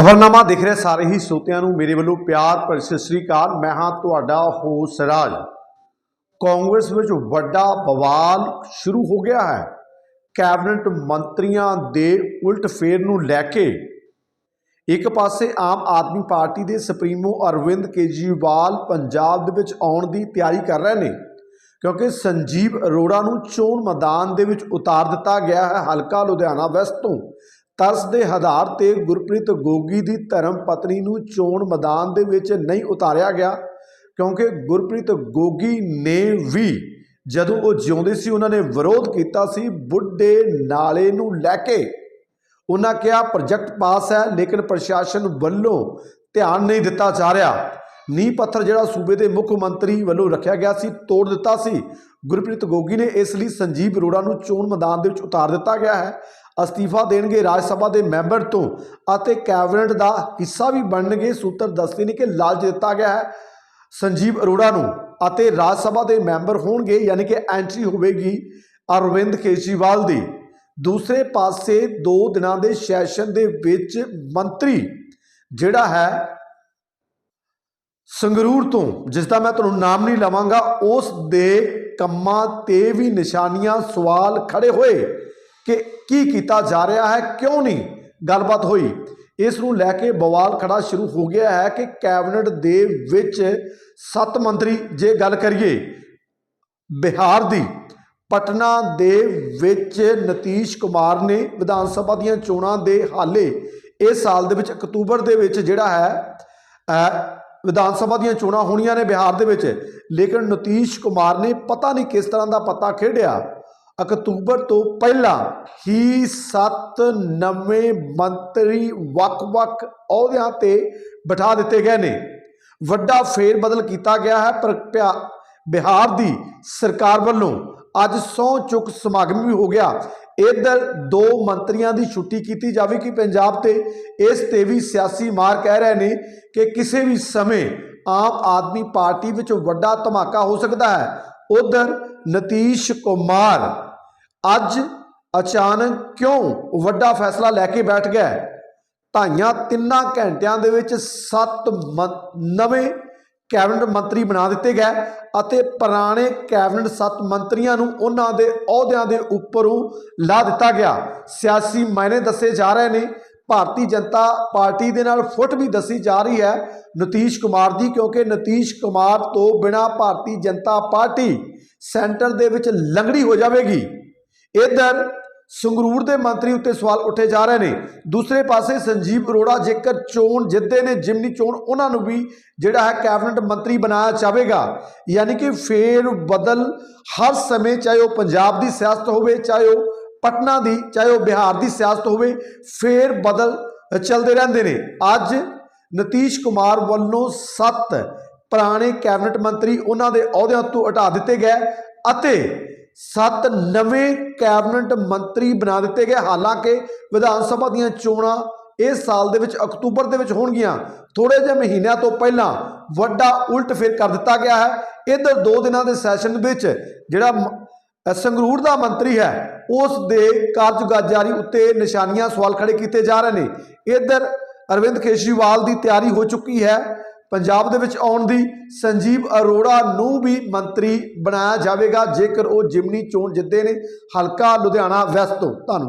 ਖਬਰਨਾਮਾ ਦੇਖ ਰਹੇ ਸਾਰੇ ਹੀ ਸਰੋਤਿਆਂ ਨੂੰ। ਮੇਰੇ ਵੱਲੋਂ ਪਿਆਰ ਭਰੀ ਸਤਿ ਸ੍ਰੀ ਅਕਾਲ। ਮੈਂ ਹਾਂ ਤੁਹਾਡਾ ਹੋਸ ਰਾਜ। ਕਾਂਗਰਸ ਵਿੱਚ ਵੱਡਾ ਬਵਾਲ ਸ਼ੁਰੂ ਹੋ ਗਿਆ ਹੈ। ਕੈਬਨਿਟ ਮੰਤਰੀਆਂ ਦੇ ਉਲਟ ਫੇਰ ਨੂੰ ਲੈ ਕੇ ਇੱਕ ਪਾਸੇ ਆਮ ਆਦਮੀ ਪਾਰਟੀ ਦੇ ਸੁਪਰੀਮੋ ਅਰਵਿੰਦ ਕੇਜਰੀਵਾਲ ਪੰਜਾਬ ਦੇ ਵਿੱਚ ਆਉਣ ਦੀ ਤਿਆਰੀ ਕਰ ਰਹੇ ਨੇ, ਕਿਉਂਕਿ ਸੰਜੀਵ ਅਰੋੜਾ ਨੂੰ ਚੋਣ ਮੈਦਾਨ ਦੇ ਵਿੱਚ ਉਤਾਰ ਦਿੱਤਾ ਗਿਆ ਹੈ। ਹਲਕਾ ਲੁਧਿਆਣਾ ਵੈਸਟ ਤੋਂ ਤਰਸ ਦੇ ਆਧਾਰ ਤੇ ਗੁਰਪ੍ਰੀਤ ਗੋਗੀ ਦੀ ਧਰਮ ਪਤਨੀ ਨੂੰ ਚੋਣ ਮੈਦਾਨ ਦੇ ਵਿੱਚ ਨਹੀਂ ਉਤਾਰਿਆ ਗਿਆ, ਕਿਉਂਕਿ ਗੁਰਪ੍ਰੀਤ ਗੋਗੀ ਨੇ ਵੀ ਜਦੋਂ ਉਹ ਜਿਉਂਦੇ ਸੀ, ਉਹਨਾਂ ਨੇ ਵਿਰੋਧ ਕੀਤਾ ਸੀ, ਬੁੱਢੇ ਨਾਲੇ ਨੂੰ ਲੈ ਕੇ। ਉਹਨਾਂ ਕਿਹਾ, ਪ੍ਰੋਜੈਕਟ ਪਾਸ ਹੈ, ਲੇਕਿਨ ਪ੍ਰਸ਼ਾਸਨ ਵੱਲੋਂ ਧਿਆਨ ਨਹੀਂ ਦਿੱਤਾ ਜਾ ਰਿਹਾ। ਨੀਂਹ ਪੱਥਰ ਜਿਹੜਾ ਸੂਬੇ ਦੇ ਮੁੱਖ ਮੰਤਰੀ ਵੱਲੋਂ ਰੱਖਿਆ ਗਿਆ ਸੀ, ਤੋੜ ਦਿੱਤਾ ਸੀ। ਗੁਰਪ੍ਰੀਤ ਗੋਗੀ ਨੇ ਇਸ ਲਈ ਸੰਜੀਵ ਅਰੋੜਾ ਨੂੰ ਚੋਣ ਮੈਦਾਨ ਦੇ ਵਿੱਚ ਉਤਾਰ ਦਿੱਤਾ ਗਿਆ ਹੈ। ਅਸਤੀਫਾ ਦੇਣਗੇ ਰਾਜ ਸਭਾ ਦੇ ਮੈਂਬਰ ਤੋਂ ਅਤੇ ਕੈਬਨਿਟ ਦਾ ਹਿੱਸਾ ਵੀ ਬਣਨਗੇ। ਸੂਤਰ ਦੱਸਦੇ ਨੇ ਕਿ ਲਾਲਚ ਦਿੱਤਾ ਗਿਆ ਹੈ ਸੰਜੀਵ ਅਰੋੜਾ ਨੂੰ ਅਤੇ ਰਾਜ ਸਭਾ ਦੇ ਮੈਂਬਰ ਹੋਣਗੇ, ਯਾਨੀ ਕਿ ਐਂਟਰੀ ਹੋਵੇਗੀ ਅਰਵਿੰਦ ਕੇਜਰੀਵਾਲ ਦੀ। ਦੂਸਰੇ ਪਾਸੇ 2 ਦਿਨਾਂ ਦੇ ਸੈਸ਼ਨ ਦੇ ਵਿੱਚ ਮੰਤਰੀ ਜਿਹੜਾ ਹੈ ਸੰਗਰੂਰ ਤੋਂ, ਜਿਸ ਦਾ ਮੈਂ ਤੁਹਾਨੂੰ ਨਾਮ ਨਹੀਂ ਲਵਾਂਗਾ, ਉਸ ਦੇ ਕੰਮਾਂ ਤੇ ਵੀ ਨਿਸ਼ਾਨੀਆਂ ਸਵਾਲ ਖੜੇ ਹੋਏ। ਕਿ ਕੀ ਕੀਤਾ ਜਾ ਰਿਹਾ ਹੈ, ਕਿਉਂ ਨਹੀਂ ਗੱਲਬਾਤ ਹੋਈ। ਇਸ ਨੂੰ ਲੈ ਕੇ ਬਵਾਲ ਖੜਾ ਸ਼ੁਰੂ ਹੋ ਗਿਆ ਹੈ ਕਿ ਕੈਬਨਿਟ ਦੇ ਵਿੱਚ ਸੱਤ ਮੰਤਰੀ, ਜੇ ਗੱਲ ਕਰੀਏ ਬਿਹਾਰ ਦੀ, ਪਟਨਾ ਦੇ ਵਿੱਚ ਨਤੀਸ਼ ਕੁਮਾਰ ਨੇ ਵਿਧਾਨ ਸਭਾ ਦੀਆਂ ਚੋਣਾਂ ਦੇ ਹਾਲੇ ਇਸ ਸਾਲ ਦੇ ਵਿੱਚ ਅਕਤੂਬਰ ਦੇ ਵਿੱਚ ਜਿਹੜਾ ਹੈ ਵਿਧਾਨ ਸਭਾ ਦੀਆਂ ਚੋਣਾਂ ਹੋਣੀਆਂ ਨੇ ਬਿਹਾਰ ਦੇ ਵਿੱਚ। ਲੇਕਿਨ ਨਤੀਸ਼ ਕੁਮਾਰ ਨੇ ਪਤਾ ਨਹੀਂ ਕਿਸ ਤਰ੍ਹਾਂ ਦਾ ਪਤਾ ਖੇਡਿਆ। ਅਕਤੂਬਰ ਤੋਂ ਪਹਿਲਾਂ ਹੀ ਸੱਤ ਨਵੇਂ ਮੰਤਰੀ ਵੱਖ-ਵੱਖ ਅਹੁਦਿਆਂ ਤੇ ਬਿਠਾ ਦਿੱਤੇ ਗਏ ਨੇ। ਵੱਡਾ ਫੇਰ ਬਦਲ ਕੀਤਾ ਗਿਆ ਹੈ ਪਰ ਪਿਆ- ਬਿਹਾਰ ਦੀ ਸਰਕਾਰ ਵੱਲੋਂ ਅੱਜ ਸਹੁੰ ਚੁੱਕ ਸਮਾਗਮ ਵੀ ਹੋ ਗਿਆ। ਇਧਰ ਦੋ ਮੰਤਰੀਆਂ ਦੀ ਛੁੱਟੀ ਕੀਤੀ ਜਾਵੇਗੀ ਪੰਜਾਬ ਤੇ। ਇਸ ਤੇ ਵੀ ਸਿਆਸੀ ਮਾਰ ਕਹਿ ਰਹੇ ਨੇ ਕਿ ਕਿਸੇ ਵੀ ਸਮੇਂ ਆਮ ਆਦਮੀ ਪਾਰਟੀ ਵਿੱਚ ਵੱਡਾ ਧਮਾਕਾ ਹੋ ਸਕਦਾ ਹੈ। ਉਧਰ ਨਤੀਸ਼ ਕੁਮਾਰ ਅੱਜ ਅਚਾਨਕ ਕਿਉਂ ਵੱਡਾ ਫੈਸਲਾ ਲੈ ਕੇ ਬੈਠ ਗਿਆ? ਢਾਈਆਂ ਤਿੰਨਾਂ ਘੰਟਿਆਂ ਦੇ ਵਿੱਚ ਸੱਤ ਮੰ- ਨਵੇਂ ਕੈਬਨਿਟ ਮੰਤਰੀ ਬਣਾ ਦਿੱਤੇ ਗਏ ਅਤੇ ਪੁਰਾਣੇ ਕੈਬਨਿਟ ਸੱਤ ਮੰਤਰੀਆਂ ਨੂੰ ਉਹਨਾਂ ਦੇ ਅਹੁਦਿਆਂ ਦੇ ਉੱਪਰੋਂ ਲਾ ਦਿੱਤਾ ਗਿਆ। ਸਿਆਸੀ ਮਾਇਨੇ ਦੱਸੇ ਜਾ ਰਹੇ ਨੇ। ਭਾਰਤੀ ਜਨਤਾ ਪਾਰਟੀ ਦੇ ਨਾਲ ਫੁੱਟ ਵੀ ਦੱਸੀ ਜਾ ਰਹੀ ਹੈ ਨਤੀਸ਼ ਕੁਮਾਰ ਦੀ, ਕਿਉਂਕਿ ਨਤੀਸ਼ ਕੁਮਾਰ ਤੋਂ ਬਿਨਾ ਭਾਰਤੀ ਜਨਤਾ ਪਾਰਟੀ ਸੈਂਟਰ ਦੇ ਵਿੱਚ ਲੰਗੜੀ ਹੋ ਜਾਵੇਗੀ। ਇਧਰ ਸੰਗਰੂਰ ਦੇ ਮੰਤਰੀ ਉੱਤੇ ਸਵਾਲ ਉੱਠੇ ਜਾ ਰਹੇ ਨੇ। ਦੂਸਰੇ ਪਾਸੇ ਸੰਜੀਵ ਅਰੋੜਾ ਜੇਕਰ ਚੋਣ ਜਿੱਤਦੇ ਨੇ, ਜਿਮਨੀ ਚੋਣ ਉਹਨਾਂ ਨੂੰ ਵੀ ਜਿਹੜਾ ਹੈ ਕੈਬਨਿਟ ਮੰਤਰੀ ਬਣਾਇਆ ਜਾਵੇਗਾ। ਯਾਨੀ ਕਿ ਫੇਰ ਬਦਲ ਹਰ ਸਮੇਂ ਚਾਹੇ ਉਹ ਪੰਜਾਬ ਦੀ ਸਿਆਸਤ ਹੋਵੇ, ਚਾਹੇ ਉਹ ਪਟਨਾ ਦੀ, ਚਾਹੇ ਉਹ ਬਿਹਾਰ ਦੀ ਸਿਆਸਤ ਹੋਵੇ, ਫੇਰ ਬਦਲ ਚੱਲਦੇ ਰਹਿੰਦੇ ਨੇ। ਅੱਜ ਨਤੀਸ਼ ਕੁਮਾਰ ਵੱਲੋਂ ਸੱਤ ਪੁਰਾਣੇ ਕੈਬਨਿਟ ਮੰਤਰੀ ਉਹਨਾਂ ਦੇ ਅਹੁਦਿਆਂ ਤੋਂ ਹਟਾ ਦਿੱਤੇ ਗਏ। ਅਤੇ ਸੱਤ ਨਵੇਂ ਕੈਬਨਿਟ ਮੰਤਰੀ ਬਣਾ ਦਿੱਤੇ ਗਏ। ਹਾਲਾਂਕਿ ਵਿਧਾਨ ਸਭਾ ਦੀਆਂ ਚੋਣਾਂ ਇਸ ਸਾਲ ਦੇ ਵਿੱਚ ਅਕਤੂਬਰ ਦੇ ਵਿੱਚ ਹੋਣਗੀਆਂ। ਥੋੜੇ ਜਿਹੇ ਮਹੀਨਿਆਂ ਤੋਂ ਪਹਿਲਾਂ ਵੱਡਾ ਉਲਟ ਫੇਰ ਕਰ ਦਿੱਤਾ ਗਿਆ ਹੈ। ਇਧਰ 2 ਦਿਨਾਂ ਦੇ ਸੈਸ਼ਨ ਵਿੱਚ ਜਿਹੜਾ ਸੰਗਰੂਰ ਦਾ ਮੰਤਰੀ ਹੈ, ਉਸ ਦੇ ਕਾਰਜਗੁਜ਼ਾਰੀ ਉੱਤੇ ਨਿਸ਼ਾਨੀਆਂ ਸਵਾਲ ਖੜੇ ਕੀਤੇ ਜਾ ਰਹੇ ਨੇ। ਇਧਰ ਅਰਵਿੰਦ ਕੇਜਰੀਵਾਲ ਦੀ ਤਿਆਰੀ ਹੋ ਚੁੱਕੀ ਹੈ। ਪੰਜਾਬ ਦੇ ਵਿੱਚ ਆਉਣ ਦੀ ਸੰਜੀਵ ਅਰੋੜਾ ਨੂੰ ਵੀ ਮੰਤਰੀ ਬਣਾਇਆ ਜਾਵੇਗਾ, ਜੇਕਰ ਉਹ ਜਿਮਨੀ ਚੋਣ ਜਿੱਤਦੇ ਨੇ। ਹਲਕਾ ਲੁਧਿਆਣਾ ਵੈਸਟ ਤੋਂ, ਧੰਨਵਾਦ।